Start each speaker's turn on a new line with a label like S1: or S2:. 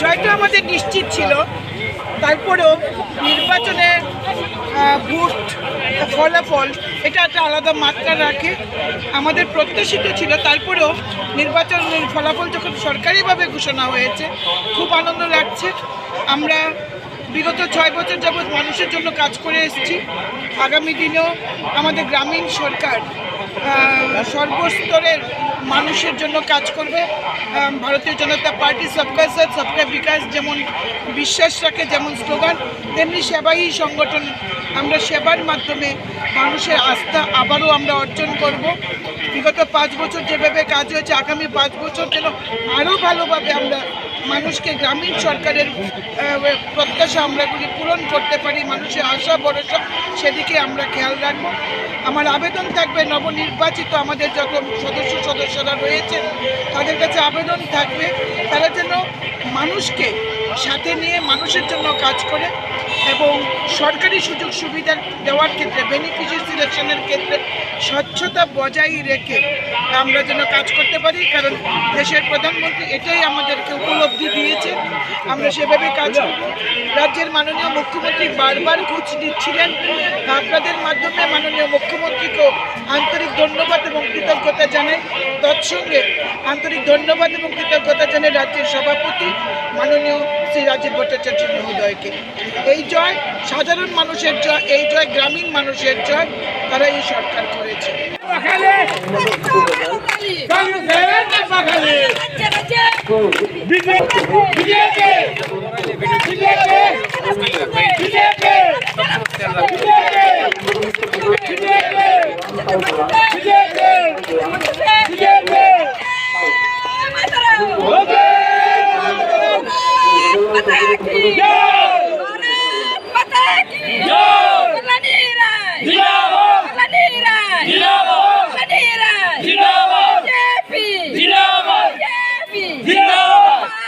S1: জয়টা আমাদের নিশ্চিত ছিল। তারপরেও নির্বাচনের ভোট ফলাফল এটা একটা আলাদা মাত্রা রাখে। আমাদের প্রত্যাশিত ছিল, তারপরেও নির্বাচনের ফলাফল যখন সরকারিভাবে ঘোষণা হয়েছে, খুব আনন্দ লাগছে। আমরা বিগত ছয় বছর যাবৎ মানুষের জন্য কাজ করে এসেছি। আগামী দিনেও আমাদের গ্রামীণ সরকার সর্বস্তরের মানুষের জন্য কাজ করবে। ভারতীয় জনতা পার্টি সবকা সাথ সবকা বিকাশ যেমন বিশ্বাস রাখে, যেমন স্লোগান, তেমনি সেবাই সংগঠন। আমরা সেবার মাধ্যমে মানুষের আস্থা আবারও আমরা অর্জন করব। বিগত পাঁচ বছর যেভাবে কাজ হয়েছে, আগামী পাঁচ বছর যেন আরও ভালোভাবে আমরা মানুষকে গ্রামীণ সরকারের প্রত্যাশা আমরাগুলি পূরণ করতে পারি, মানুষের আশা, ভরসা, সেদিকে আমরা খেয়াল রাখব। আমার আবেদন থাকবে, নবনির্বাচিত আমাদের যত সদস্য, সদস্যরা রয়েছে তাদের কাছে আবেদন থাকবে। তারা যেন মানুষকে সাথে নিয়ে, মানুষের জন্য কাজ করে। এবং সরকারি সুযোগ সুবিধা দেওয়ার ক্ষেত্রে বেনিফিশিয়ারি সিলেকশনের ক্ষেত্রে স্বচ্ছতা বজায় রেখে আমরা যেন কাজ করতে পারি, কারণ দেশের প্রধানমন্ত্রী এটাই আমাদেরকে উপলব্ধি দিয়েছে। আমরা সেভাবে কাজ করব। রাজ্যের মাননীয় মুখ্যমন্ত্রী বারবার খোঁজ দিচ্ছিলেন আপনাদের মাধ্যমে মাননীয় মুখ্যমন্ত্রীকেও আন্তরিক ধন্যবাদ এবং কৃতজ্ঞতা জানাই। তৎসঙ্গে আন্তরিক ধন্যবাদ এবং কৃতজ্ঞতা জানাই রাজ্যের সভাপতি মাননীয় শ্রী রাজীব ভট্টাচার্য মহোদয়কে। এই জয় সাধারণ মানুষের জয় এই জয় গ্রামীণ মানুষের জয় তারা এই সরকার করেছে।
S2: বিজেপি। Yeah!